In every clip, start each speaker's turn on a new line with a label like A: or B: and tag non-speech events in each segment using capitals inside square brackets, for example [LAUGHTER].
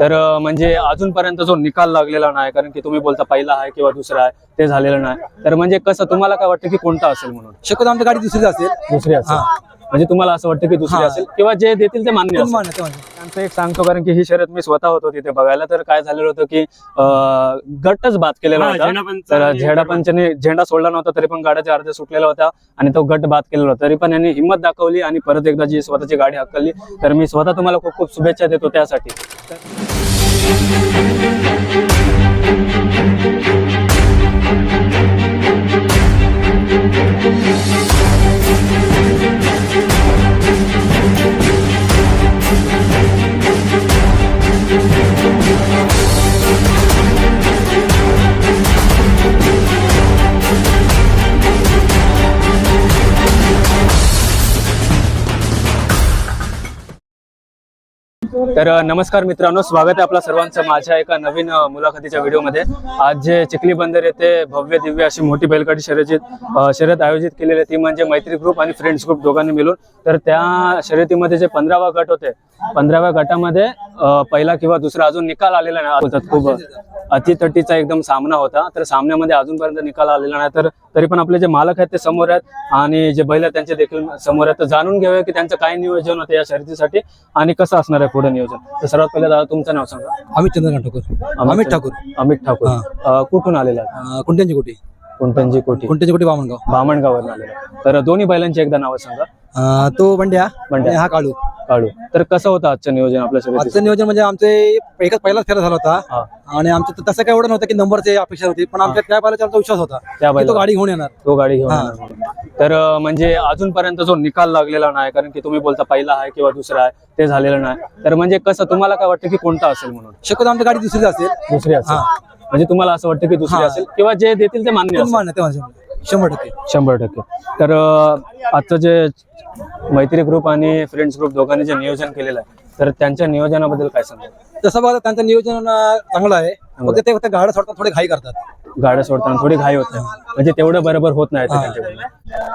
A: तर म्हणजे अजूनपर्यंत जो निकाल लागलेला नाही कारण की तुम्ही बोलता पहिला आहे किंवा दुसरा आहे ते झालेलं नाही. तर म्हणजे कसं तुम्हाला काय वाटतं की कोणता असेल म्हणून?
B: शक्यतो आमची गाडी दुसरीच असेल.
A: दुसरी असेल.
B: हा.
A: म्हणजे तुम्हाला असं वाटतं की दुसरी
B: हा.
A: असेल किंवा जे देतील ते मान्य असेल. त्यांचं एक सांगतो कारण की ही शर्यत मी स्वतः होतो तिथे बघायला. तर काय झालेलं होतं की अं, गटच बाद केलेला होता. तर झेंडा पंचने झेंडा सोडला नव्हता तरी पण गाड्याचे अर्धे सुटलेला होता आणि तो गट बाद केलेला होता. तरी पण यांनी हिंमत दाखवली आणि परत एकदा जी स्वतःची गाडी हकलली. तर मी स्वतः तुम्हाला खूप खूप शुभेच्छा देतो त्यासाठी. तर नमस्कार मित्रांनो स्वागत आहे आपल्या सर्वांचं माझ्या एका नवीन मुलाखतीच्या व्हिडिओमध्ये. आज जे चिखली बंदर येथे भव्य दिव्य अशी मोठी बैलगाडी शर्यतीत शर्यत आयोजित केलेली आहे ती म्हणजे मैत्री ग्रुप आणि फ्रेंड्स ग्रुप दोघांनी मिळून. तर त्या शर्यतीमध्ये जे पंधरावा गट होते पंधराव्या गटामध्ये पहिला किंवा दुसरा अजून निकाल आलेला नाही. खूप खूप अतितटीचा एकदम सामना होता. तर सामन्यामध्ये अजूनपर्यंत निकाल आलेला नाही. तर तरी पण आपले जे मालक आहेत ते समोर आहेत. आणि जे बैल आहेत त्यांचे देखील समोर आहेत. तर जाणून घेऊया की त्यांचं काय नियोजन होतं या शर्यतीसाठी आणि कसं असणार आहे पुढे नियोजन. तर सर्वात पहिले दादा तुमचं नाव सांगा.
B: अमित चंद्रकांत ठाकूर. अमित ठाकूर.
A: अमित ठाकूर. कुठून आलेला आहे?
B: अं, कुंट्यांची कोटी
A: कोणत्यांची कोठी?
B: कुंट्यांची कोटी बामणगाव.
A: बामणगावरून आलेला तर दोन्ही बैलांची एकदा नावं सांगा.
B: अं, तो बंड्या
A: बंड्या.
B: आणि हा काळू.
A: काढू तर कसं होतं आजचं नियोजन आपल्या शर्यतीचं
B: आजचं नियोजन म्हणजे आमचे एकच पहिलाच फेरा झाला
A: हा.
B: होता आणि आमचं तसं काय एवढं नव्हतं की नंबरची अपेक्षा होती पण आमच्या त्या बैलाचा आमचा विश्वास होता
A: त्या
B: की तो
A: बैला
B: गाडी घेऊन येणार.
A: तो गाडी घेऊन. येणार म्हणून. तर अ, म्हणजे अजूनपर्यंत जो निकाल लागलेला नाही कारण की तुम्ही बोलता पहिला आहे किंवा दुसरा आहे ते झालेलं नाही. तर म्हणजे कसं तुम्हाला काय वाटतं की कोणता असेल म्हणून?
B: शक्यतो आमची गाडी दुसरीच असेल.
A: दुसरी असेल. म्हणजे तुम्हाला असं वाटतं की दुसरी
B: हा.
A: असेल किंवा जे देतील ते मान्य असेल
B: ते. शंभर टक्के
A: शंभर टक्के तर अ, आजचं जे मैत्री ग्रुप आणि फ्रेंड्स ग्रुप दोघांनी जे नियोजन केलेलं आहे तर त्यांच्या नियोजनाबद्दल काय सांगा
B: तसं बघा त्यांचं नियोजन अं, चांगलं आहे. फक्त ते फक्त गाड्या सोडतात थोडे घाई करतात.
A: गाड्या सोडताना थोडी घाई होते. म्हणजे तेवढं बरोबर होत नाही ते. त्यांच्याकडून.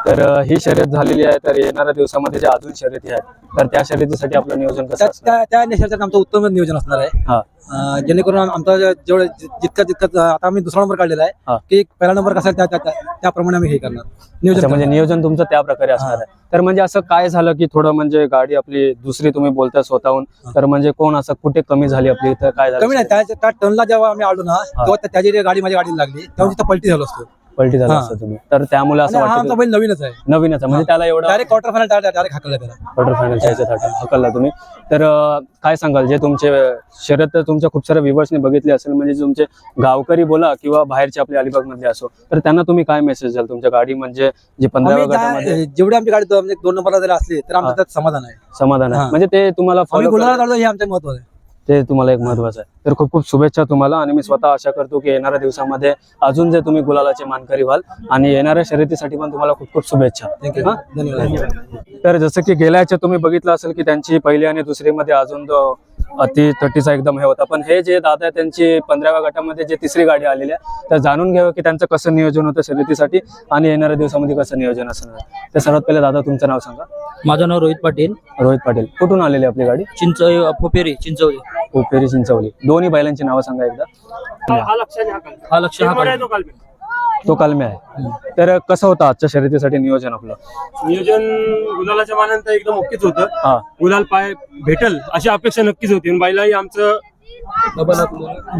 A: तर अ, ही शर्यत झालेली आहे तर येणाऱ्या दिवसामध्ये ज्या अजून शर्यती आहेत तर त्या शर्यतीसाठी आपलं नियोजन कसं
B: त्या-
A: असणार?
B: त्या आमचं उत्तम नियोजन असणार आहे.
A: हा.
B: अं, जेणेकरून आम- आमचा जे- जेवढं जि- जितकं जितकं आता आम्ही दुसरा नंबर काढलेला
A: हा.
B: आहे की पहिला नंबर कसा आहे त्या- त्या- त्या- त्याप्रमाणे आम्ही हे करणार.
A: अच्छा,
B: नियोजन
A: म्हणजे नियोजन तुमचं त्या प्रकारे असणार आहे. तर म्हणजे असं काय झालं की थोडं म्हणजे गाडी आपली दुसरी तुम्ही बोलता स्वतःहून तर म्हणजे कोण असं कुठे कमी झाली आपली? तर काय झालं?
B: कमी नाही त्या त्या टर्नला जेव्हा आम्ही आलो ना तेव्हा त्या- त्याची गाडी माझी गाडीला लागली तेव्हा तिथं पलटी झालो असतो.
A: पलटी झालं. असतं तुम्ही. तर त्यामुळे असं
B: आणि हा
A: वाटतं
B: आमचा
A: की
B: बैल नवीनच आहे.
A: नवीनच आहे. म्हणजे त्याला एवढं
B: डायरेक्ट क्वार्टर फायनल डायरेक्ट हाकलला त्याला.
A: क्वार्टर ह्याच्यात हकलला तुम्ही. तर अं, काय सांगाल? जे तुमचे शर्यत तर तुमच्या खूप साऱ्या व्ह्युअर्सने बघितले असेल म्हणजे तुमचे गावकरी बोला किंवा बाहेरचे आपले अलिबाग मधले असो तर त्यांना तुम्ही काय मेसेज द्याल? तुमच्या गाडी म्हणजे जे पंधराव्या
B: आम्ही
A: गटामध्ये
B: ज्या- जेवढी आमची गाडी दो- म्हणजे दोन नंबरला जरी असली तर आमचं
A: हा.
B: त्यात समाधान आहे.
A: समाधान आहे.
B: हा.
A: म्हणजे ते तुम्हाला
B: आम्ही गुलाला. काढतो हे आमचं महत्त्व आहे.
A: ते तुम्हाला एक महत्वाचं आहे. तर खूप खूप शुभेच्छा तुम्हाला आणि मी स्वतः आशा करतो की येणाऱ्या दिवसामध्ये अजून जे तुम्ही गुलालाचे मानकरी व्हाल आणि येणाऱ्या शर्यतीसाठी पण तुम्हाला खूप खूप शुभेच्छा.
B: थँक्यू? धन्यवाद.
A: तर जसं की गेल्या याच्यात तुम्ही बघितलं असेल की त्यांची पहिली आणि दुसरी मध्ये अजून अति तटीचा एकदम हे होता. पण हे जे दादा आहे, त्यांची पंधराव्या गटामध्ये जे तिसरी गाडी आलेली आहे तर जाणून घ्यावं की त्यांचं कसं नियोजन होतं शर्यतीसाठी आणि येणाऱ्या दिवसामध्ये कसं नियोजन असणार आहे. तर सर्वात पहिले दादा तुमचं नाव सांगा.
C: माझं नाव रोहित पाटील.
A: रोहित पाटील. कुठून आलेली आपली गाडी?
C: चिंच पोपेरी चिंचवली
A: उपेरी चिंचवली दोन्ही बैलांची नावं सांगा एकदा.
D: हा
C: लक्ष हा काढ.
D: तो काल.
A: तो कालमे आहे तर कसं होतं आजच्या शर्यतीसाठी नियोजन आपलं
D: नियोजन गुलालाच्या मानानंतर एकदम ओकेच होतं
A: हा
D: गुलाल पाय भेटल अशी अपेक्षा नक्कीच होती आणि बाईलाही आमचं.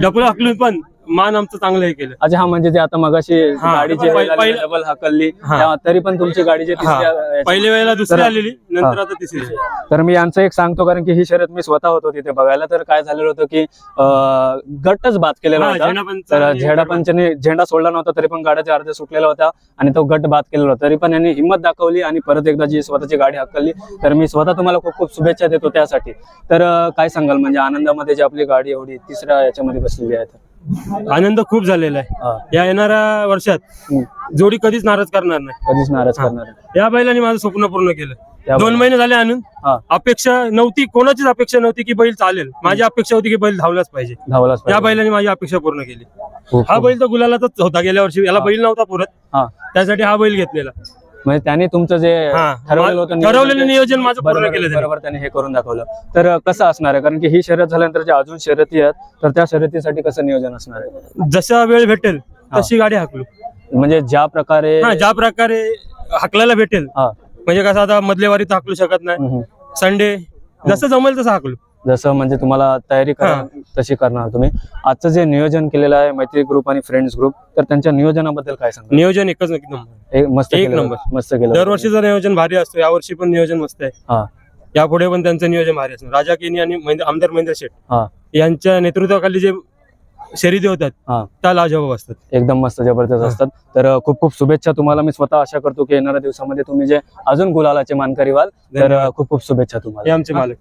C: डबल
D: हकलून पण मान आमचं चांगलं हे केलं
A: अच्छा हा म्हणजे आता मगाशी
D: हा. पहि- पहिलं-
A: डबल हाकलली
D: हा.
A: त्या- तरी पण तुमची गाडी जी
D: हा.
A: तिसऱ्या
D: पहिल्या वेळेला दुसरी
A: तर-
D: आलेली नंतर आता तिसरी
A: तर मी यांचं एक सांगतो कारण की ही शर्यत मी स्वतः होतो तिथे बघायला तर काय झालेलं होतं की अं, गटच बाद केलेला
D: हा,
A: होता
D: झेंडापंच
A: तर
D: आणि
A: झेंडा पंचने झेंडा सोडला नव्हता तरी पण गाड्याचे अर्धे सुटलेला होता आणि तो गट बाद केलेला होता तरी पण यांनी हिंमत दाखवली आणि परत एकदा जी स्वतःची गाडी हकलली तर मी स्वतः तुम्हाला खूप खूप शुभेच्छा देतो त्यासाठी तर अं, काय सांगाल म्हणजे आनंदामध्ये जी आपली गाडी एवढी तिसऱ्या याच्यामध्ये बसलेली आहे तर.
D: आनंद खूप झालेला आहे. या येणाऱ्या वर्षात. जोडी कधीच नाराज करणार नाही.
A: कधीच नाराज करणार आहे.
D: या बैलाने माझं स्वप्न पूर्ण केलं. दोन महिने झाले आनंद
A: हा.
D: अपेक्षा नव्हती कोणाचीच अपेक्षा नव्हती की बैल चालेल. माझी अपेक्षा होती की बैल धावलाच पाहिजे.
A: धावलाच
D: या
A: पाहिजे.
D: बैलाने माझी अपेक्षा पूर्ण केली.
A: खूप-
D: हा
A: खूप.
D: बैल तर गुलालातच होता गेल्या वर्षी. याला बैल नव्हता पुरत.
A: हा.
D: त्यासाठी हा बैल घेतलेला.
A: म्हणजे त्यांनी तुमचं जे. ठरवलेलं होतं
D: ठरवलेलं नियोजन माझं पूर्ण केलं.
A: बरोबर त्यांनी हे करून दाखवलं. तर कसं असणार आहे? कारण की ही शर्यत झाल्यानंतर जे अजून शर्यती आहेत तर त्या शर्यतीसाठी कसं नियोजन असणार आहे?
D: जसा वेळ भेटेल तशी गाडी हाकलू.
A: म्हणजे ज्या प्रकारे
D: ज्या प्रकारे हाकलायला भेटेल.
A: हा.
D: म्हणजे कसं आता मधलेवारी तर हाकलू शकत नाही. संडे जसं जमेल तसं हाकलू.
A: जसं म्हणजे तुम्हाला तयारी करा तशी करणार तुम्ही. आजचं जे नियोजन केलेलं आहे मैत्री ग्रुप आणि फ्रेंड्स ग्रुप तर त्यांच्या नियोजनाबद्दल काय सांगा
D: नियोजन एकच नंबर.
A: एक मस्त
D: एक
A: केलं
D: नंबर.
A: मस्त केलं
D: दरवर्षीचं नियोजन भारी असतं यावर्षी पण नियोजन मस्त आहे.
A: हा.
D: यापुढे पण त्यांचं नियोजन भारी असणार. राजा केनी आणि महेंद्र- आमदार महेंद्र शेठ
A: हा.
D: यांच्या नेतृत्वाखाली जे शर्यती होतात
A: हा.
D: त्या लाजवाब असतात.
A: एकदम मस्त जबरदस्त
D: हा.
A: असतात. तर अं, खूप खूप शुभेच्छा तुम्हाला. मी स्वतः आशा करतो की येणाऱ्या दिवसामध्ये तुम्ही जे अजून गुलालाचे मानकरी व्हाल तर अं. खूप खूप शुभेच्छा
D: हे
A: तुम्हाला
D: आमचे मालक.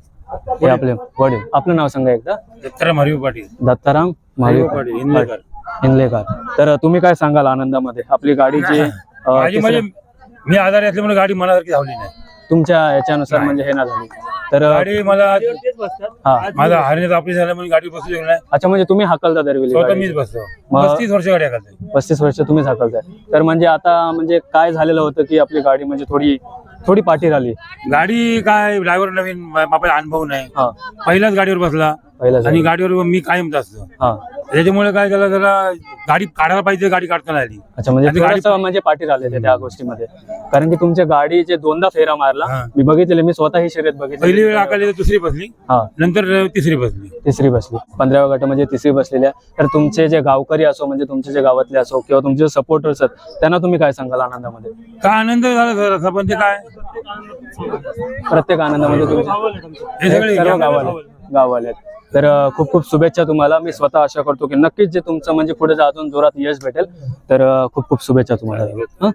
A: हे आपले वडील. आपलं नाव सांगा एकदा.
D: दत्ताराम हरिभाऊ पाटील.
A: दत्ताराम महावीर
D: पाटील इंदलेकर.
A: इंदलेकर तर तुम्ही काय सांगाल आनंदामध्ये? आपली गाडी जी [LAUGHS] अं,
D: माझी म्हणजे मी आजारी असल्यामुळे गाडी मनासारखी धावली नाही.
A: तुमच्या याच्यानुसार म्हणजे हे ना झाली. तर
D: गाडी मला
A: हा.
D: माझा हरण्याचा ऑपरेशन झाल्यामुळे गाडी बसू शकलो नाही.
A: अच्छा म्हणजे तुम्ही हाकलता दरवेळी
D: स्वतः
A: गाडी?
D: मीच बसतो
A: मग-
D: पस्तीस वर्ष गाडी हाकलते
A: पस्तीस वर्ष तुम्हीच हाकलताय. तर म्हणजे आता म्हणजे काय झालेलं होतं की आपली गाडी म्हणजे थोडी थोडी पाठी राहिली.
D: गाडी काय ड्रायव्हर नवीन आपल्याला अनुभव नाही.
A: हा.
D: पहिल्याच गाडीवर बसला.
A: पहिला
D: आणि गाडीवर मी कायम असतो.
A: हा.
D: त्याच्यामुळे काय झालं जरा गाडी काढायला पाहिजे गाडी काढता नाही आली.
A: अच्छा म्हणजे
D: आणि गाडी-
A: थोडंसं म्हणजे पाठी राहिलेले त्या गोष्टीमध्ये. कारण की तुमच्या गाडीचे दोनदा फेरा मारला.
D: हा.
A: मी बघितले मी स्वतः ही शर्यत बघितली
D: पहिली वेळ हाकली तर दुसरी बसली.
A: हा.
D: नंतर तिसरी बसली.
A: तिसरी बसली. पंधराव्या गटामध्ये तिसरी बसलेली आहे तर तुमचे जे गावकरी असो म्हणजे तुमचे जे गावातले असो किंवा तुमचे सपोर्टर्स आहेत त्यांना तुम्ही काय सांगाल आनंदामध्ये?
D: काय आनंद झाला सर? असं पण ते काय?
A: प्रत्येक आनंदामध्ये तुमचे
D: हे सगळे
A: सर्व गावाले. गाववाले आहेत. तर खूप खूप शुभेच्छा तुम्हाला. मी स्वतः आशा करतो की नक्कीच जे तुमचं म्हणजे पुढे अजून जोरात यश भेटेल. तर खूप खूप शुभेच्छा तुम्हाला.